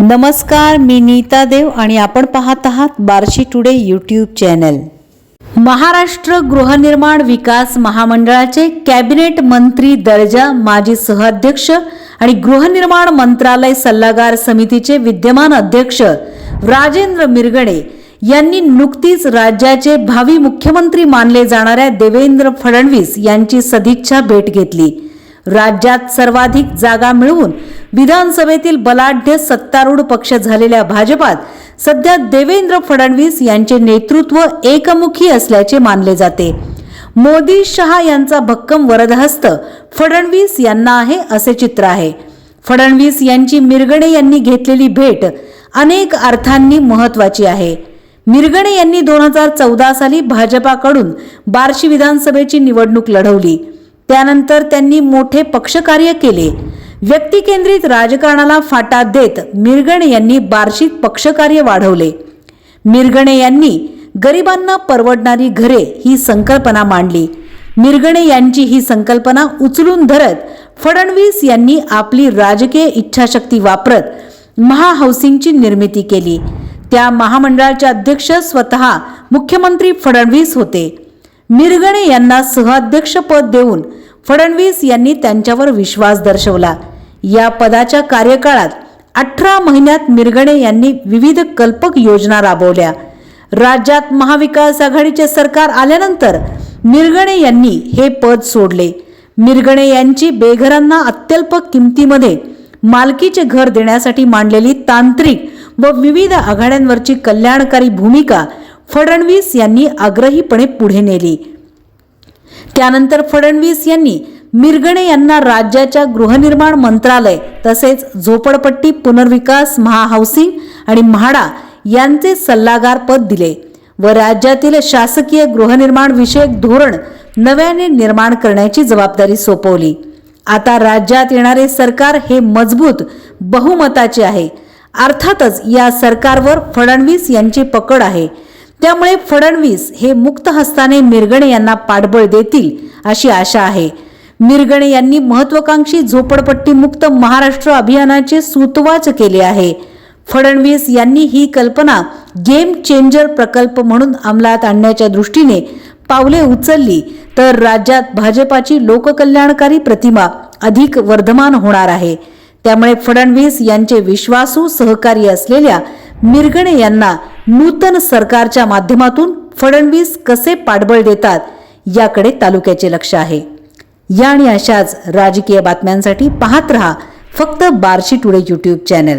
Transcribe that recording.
नमस्कार मी नीता देव आणि आपण पाहत आहात Barshi today YouTube channel. Maharashtra गृहनिर्माण विकास महामंडळाचे कॅबिनेट मंत्री दर्जा माजी सहअध्यक्ष आणि गृहनिर्माण मंत्रालय सल्लागार समितीचे विद्यमान अध्यक्ष राजेंद्र मिरगणे यांनी नुकतीच राज्याचे भावी मुख्यमंत्री मानले जाणाऱ्या देवेंद्र फडणवीस यांची सदिच्छा भेट घेतली. राज्यात सर्वाधिक जागा मिळवून विधानसभेतील बलाढ्य सत्तारूढ पक्ष झालेल्या भाजपात सध्या देवेंद्र फडणवीस यांचे नेतृत्व एकमुखी असल्याचे मानले जाते. मोदी शहा यांचा भक्कम वरदहस्त फडणवीस यांना आहे असे चित्र आहे. फडणवीस यांची मिरगणे यांनी घेतलेली भेट अनेक अर्थांनी महत्वाची आहे. मिरगणे यांनी दोन हजार चौदा साली भाजपाकडून बार्शी विधानसभेची निवडणूक लढवली. त्यानंतर त्यांनी मोठे पक्षकार्य केले. व्यक्तिकेंद्रित राजकारणाला फाटा देत मिरगणे यांनी बार्शीत पक्षकार्य वाढवले. मिरगणे यांनी गरिबांना परवडणारी घरे ही संकल्पना मांडली. मिरगणे यांची ही संकल्पना उचलून धरत फडणवीस यांनी आपली राजकीय इच्छाशक्ती वापरत महाहाऊसिंगची निर्मिती केली. त्या महामंडळाचे अध्यक्ष स्वतः मुख्यमंत्री फडणवीस होते. मिरगणे यांना सहअध्यक्षपद देऊन फडणवीस यांनी त्यांच्यावर विश्वास दर्शवला. या पदाच्या कार्यकाळात अठरा महिन्यात मिरगणे यांनी विविध कल्पक योजना राबवल्या. राज्यात महाविकास आघाडीचे सरकार आल्यानंतर मिरगणे यांनी हे पद सोडले. मिरगणे यांची बेघरांना अत्यल्प किमतीमध्ये मालकीचे घर देण्यासाठी मांडलेली तांत्रिक व विविध आघाड्यांवरची कल्याणकारी भूमिका फडणवीस यांनी आग्रहीपणे पुढे नेली. त्यानंतर फडणवीस यांनी मिरगणे यांना राज्याच्या गृहनिर्माण मंत्रालय तसेच झोपडपट्टी पुनर्विकास महाहाऊसिंग आणि म्हाडा यांचे सल्लागार पद दिले व राज्यातील शासकीय गृहनिर्माण विषयक धोरण नव्याने निर्माण करण्याची जबाबदारी सोपवली. आता राज्यात येणारे सरकार हे मजबूत बहुमताचे आहे. अर्थातच या सरकारवर फडणवीस यांची पकड आहे. त्यामुळे फडणवीस हे मुक्त हस्ताने मिरगणे यांना पाठबळ देतील अशी आशा आहे. मिरगणे यांनी महत्वाकांक्षी झोपडपट्टी मुक्त महाराष्ट्र अभियानाचे सुतवाच केले आहे. फडणवीस यांनी ही कल्पना गेम चेंजर प्रकल्प म्हणून अंमलात आणण्याच्या दृष्टीने पावले उचलली तर राज्यात भाजपाची लोककल्याणकारी प्रतिमा अधिक वर्धमान होणार आहे. त्यामुळे फडणवीस यांचे विश्वासू सहकारी असलेल्या मिरगणे यांना नूतन सरकारच्या माध्यमातून फडणवीस कसे पाठबळ देतात याकडे तालुक्याचे लक्ष आहे. या आणि अशाच राजकीय बातम्यांसाठी पाहत रहा फक्त बार्शी टुडे यूट्यूब चॅनल